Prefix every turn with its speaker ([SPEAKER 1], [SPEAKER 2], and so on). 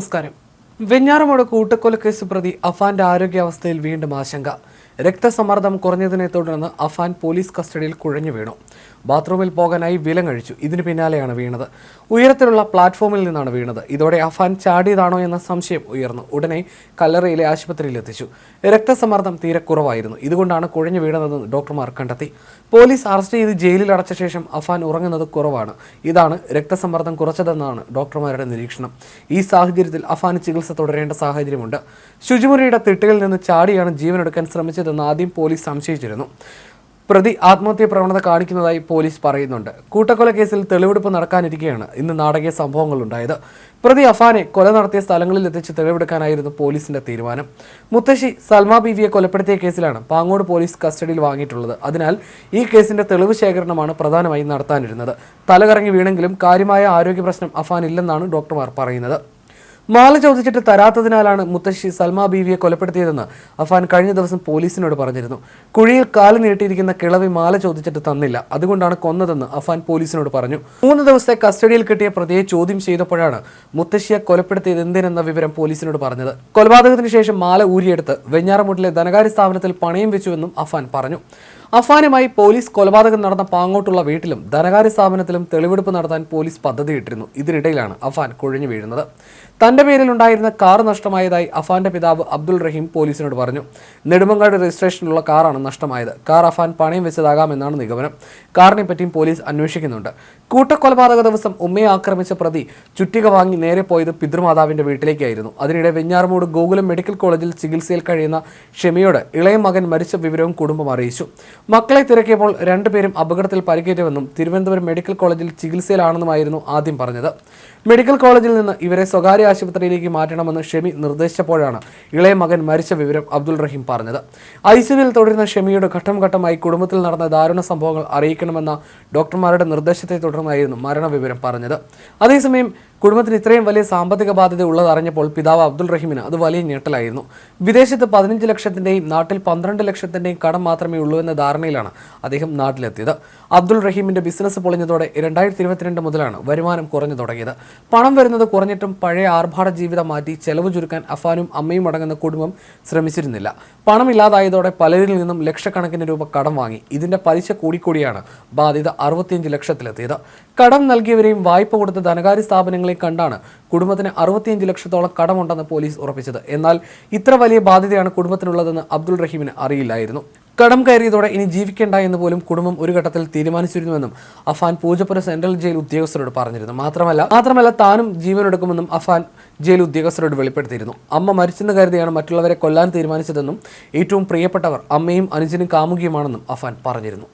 [SPEAKER 1] നമസ്കാരം. വെഞ്ഞാറമൂട് കൂട്ടക്കൊലക്കേസ് പ്രതി അഫാന്റെ ആരോഗ്യാവസ്ഥയിൽ വീണ്ടും ആശങ്ക. രക്തസമ്മർദ്ദം കുറഞ്ഞതിനെ തുടർന്ന് അഫാൻ പോലീസ് കസ്റ്റഡിയിൽ കുഴഞ്ഞു വീണു. ബാത്റൂമിൽ പോകാനായി വിലങ്ങഴിച്ചു. ഇതിനു പിന്നാലെയാണ് വീണത്. ഉയരത്തിലുള്ള പ്ലാറ്റ്ഫോമിൽ നിന്നാണ് വീണത്. ഇതോടെ അഫാൻ ചാടിയതാണോ എന്ന സംശയം ഉയർന്നു. ഉടനെ കല്ലറയിലെ ആശുപത്രിയിൽ എത്തിച്ചു. രക്തസമ്മർദ്ദം തീരെ കുറവായിരുന്നു. ഇതുകൊണ്ടാണ് കുഴഞ്ഞു വീണതെന്ന് ഡോക്ടർമാർ കണ്ടെത്തി. പോലീസ് അറസ്റ്റ് ചെയ്ത് ജയിലിൽ അടച്ച ശേഷം അഫാൻ ഉറങ്ങുന്നത് കുറവാണ്. ഇതാണ് രക്തസമ്മർദ്ദം കുറച്ചതെന്നാണ് ഡോക്ടർമാരുടെ നിരീക്ഷണം. ഈ സാഹചര്യത്തിൽ അഫാന് ചികിത്സ തുടരേണ്ട സാഹചര്യമുണ്ട്. ശുചിമുറിയുടെ തിട്ടുകളിൽ നിന്ന് ചാടിയാണ് ജീവനെടുക്കാൻ ശ്രമിച്ചതെന്ന് ആദ്യം പോലീസ് സംശയിച്ചിരുന്നു. പ്രതി ആത്മഹത്യ പ്രവണത കാണിക്കുന്നതായി പോലീസ് പറയുന്നുണ്ട്. കൂട്ടക്കൊല കേസിൽ തെളിവെടുപ്പ് നടക്കാനിരിക്കെയാണ് ഇന്ന് നാടകീയ സംഭവങ്ങൾ ഉണ്ടായത് പ്രതി അഫാനെ കൊല നടത്തിയ സ്ഥലങ്ങളിൽ എത്തിച്ച് തെളിവെടുക്കാനായിരുന്നു പോലീസിന്റെ തീരുമാനം. മുത്തശ്ശി സൽമ ബീവിയെ കൊലപ്പെടുത്തിയ കേസിലാണ് പാങ്ങോട് പോലീസ് കസ്റ്റഡിയിൽ വാങ്ങിയിട്ടുള്ളത്. അതിനാൽ ഈ കേസിന്റെ തെളിവ് ശേഖരണമാണ് പ്രധാനമായും നടത്താനിരുന്നത്. തലകറങ്ങി വീണെങ്കിലും കാര്യമായ ആരോഗ്യ പ്രശ്നം അഫാൻ ഇല്ലെന്നാണ് ഡോക്ടർമാർ പറയുന്നത്. മാല ചോദിച്ചിട്ട് തരാത്തതിനാലാണ് മുത്തശ്ശി സൽമ ബീവിയെ കൊലപ്പെടുത്തിയതെന്ന് അഫാൻ കഴിഞ്ഞ ദിവസം പോലീസിനോട് പറഞ്ഞിരുന്നു. കുഴിയിൽ കാൽ നീട്ടിയിരിക്കുന്ന കിളവി മാല ചോദിച്ചിട്ട് തന്നില്ല. അതുകൊണ്ടാണ് കൊന്നതെന്ന് അഫാൻ പോലീസിനോട് പറഞ്ഞു. മൂന്ന് ദിവസത്തെ കസ്റ്റഡിയിൽ കിട്ടിയ പ്രതിയെ ചോദ്യം ചെയ്തപ്പോഴാണ് മുത്തശ്ശിയെ കൊലപ്പെടുത്തിയത് എന്തിനെന്ന വിവരം പോലീസിനോട് പറഞ്ഞത്. കൊലപാതകത്തിന് ശേഷം മാല ഊരിയെടുത്ത് വെഞ്ഞാറമൂട്ടിലെ ധനകാര്യ സ്ഥാപനത്തിൽ പണയം വെച്ചുവെന്നും അഫാൻ പറഞ്ഞു. അഫാനുമായി പോലീസ് കൊലപാതകം നടന്ന പാങ്ങോട്ടുള്ള വീട്ടിലും ധനകാര്യ സ്ഥാപനത്തിലും തെളിവെടുപ്പ് നടത്താൻ പോലീസ് പദ്ധതിയിട്ടിരുന്നു. ഇതിനിടയിലാണ് അഫാൻ കുഴഞ്ഞു വീഴുന്നത്. തന്റെ പേരിലുണ്ടായിരുന്ന കാർ നഷ്ടമായതായി അഫാന്റെ പിതാവ് അബ്ദുൾ റഹീം പോലീസിനോട് പറഞ്ഞു. നെടുമങ്ങാട് രജിസ്ട്രേഷനിലുള്ള കാറാണ് നഷ്ടമായത്. കാർ അഫാൻ പണയം വെച്ചതാകാമെന്നാണ് നിഗമനം. കാറിനെ പറ്റിയും പോലീസ് അന്വേഷിക്കുന്നുണ്ട്. കൂട്ടക്കൊലപാതക ദിവസം ഉമ്മയെ ആക്രമിച്ച പ്രതി ചുറ്റിക വാങ്ങി നേരെ പോയത് പിതൃമാതാവിന്റെ വീട്ടിലേക്കായിരുന്നു. അതിനിടെ വെഞ്ഞാറമൂട് ഗോകുലം മെഡിക്കൽ കോളേജിൽ ചികിത്സയിൽ കഴിയുന്ന ഷെമിയോട് ഇളയ മകൻ മരിച്ച വിവരവും കുടുംബം അറിയിച്ചു. മക്കളെ തിരക്കിയപ്പോൾ രണ്ടുപേരും അപകടത്തിൽ പരിക്കേറ്റുവെന്നും തിരുവനന്തപുരം മെഡിക്കൽ കോളേജിൽ ചികിത്സയിലാണെന്നുമായിരുന്നു ആദ്യം പറഞ്ഞത്. മെഡിക്കൽ കോളേജിൽ നിന്ന് ഇവരെ സ്വകാര്യ ആശുപത്രിയിലേക്ക് മാറ്റണമെന്ന് ഷെമി നിർദ്ദേശിച്ചപ്പോഴാണ് ഇളയ മകൻ മരിച്ച വിവരം അബ്ദുൾ റഹീം പറഞ്ഞത്. ഐ ഐസിയുവിൽ തുടരുന്ന ഷെമിയുടെ ഘട്ടം ഘട്ടമായി കുടുംബത്തിൽ നടന്ന ദാരുണ സംഭവങ്ങൾ അറിയിക്കണമെന്ന ഡോക്ടർമാരുടെ നിർദ്ദേശത്തെ തുടർന്നായിരുന്നു മരണവിവരം പറഞ്ഞത്. അതേസമയം കുടുംബത്തിന് ഇത്രയും വലിയ സാമ്പത്തിക ബാധ്യത ഉള്ളത് അറിഞ്ഞപ്പോൾ പിതാവ് അബ്ദുൾ റഹീമിന് അത് വലിയ ഞെട്ടലായിരുന്നു. വിദേശത്ത് പതിനഞ്ച് ലക്ഷത്തിന്റെയും നാട്ടിൽ പന്ത്രണ്ട് ലക്ഷത്തിന്റെയും കടം മാത്രമേ ഉള്ളൂ എന്ന ധാരണയിലാണ് അദ്ദേഹം നാട്ടിലെത്തിയത്. അബ്ദുൾ റഹീമിന്റെ ബിസിനസ് പൊളിഞ്ഞതോടെ രണ്ടായിരത്തി ഇരുപത്തിരണ്ട് മുതലാണ് വരുമാനം കുറഞ്ഞു തുടങ്ങിയത്. പണം വരുന്നത് കുറഞ്ഞിട്ടും പഴയ ആർഭാട ജീവിതം മാറ്റി ചെലവ് ചുരുക്കാൻ അഫാനും അമ്മയും അടങ്ങുന്ന കുടുംബം ശ്രമിച്ചിരുന്നില്ല. പണമില്ലാതായതോടെ പലരിൽ നിന്നും ലക്ഷക്കണക്കിന് രൂപ കടം വാങ്ങി. ഇതിന്റെ പലിശ കൂടിക്കൂടിയാണ് ബാധ്യത അറുപത്തിയഞ്ച് ലക്ഷത്തിലെത്തിയത്. കടം നൽകിയവരെയും വായ്പ കൊടുത്ത ധനകാര്യ സ്ഥാപനങ്ങളെ കണ്ടാണ് കുടുംബത്തിന് അറുപത്തിയഞ്ച് ലക്ഷത്തോളം കടമുണ്ടെന്ന് പോലീസ് ഉറപ്പിച്ചത്. എന്നാൽ ഇത്ര വലിയ ബാധ്യതയാണ് കുടുംബത്തിനുള്ളതെന്ന് അബ്ദുൾ റഹീമിന് അറിയില്ലായിരുന്നു. കടം കയറിയതോടെ ഇനി ജീവിക്കേണ്ട എന്ന് പോലും കുടുംബം ഒരു ഘട്ടത്തിൽ തീരുമാനിച്ചിരുന്നുവെന്നും അഫാൻ പൂജപ്പുര സെൻട്രൽ ജയിൽ ഉദ്യോഗസ്ഥരോട് പറഞ്ഞിരുന്നു. മാത്രമല്ല മാത്രമല്ല താനും ജീവനെടുക്കുമെന്നും അഫാൻ ജയിൽ ഉദ്യോഗസ്ഥരോട് വെളിപ്പെടുത്തിയിരുന്നു. അമ്മ മരിച്ചെന്ന് കരുതിയാണ് മറ്റുള്ളവരെ കൊല്ലാൻ തീരുമാനിച്ചതെന്നും ഏറ്റവും പ്രിയപ്പെട്ടവർ അമ്മയും അനുജനും കാമുകിയുമാണെന്നും അഫാൻ പറഞ്ഞിരുന്നു.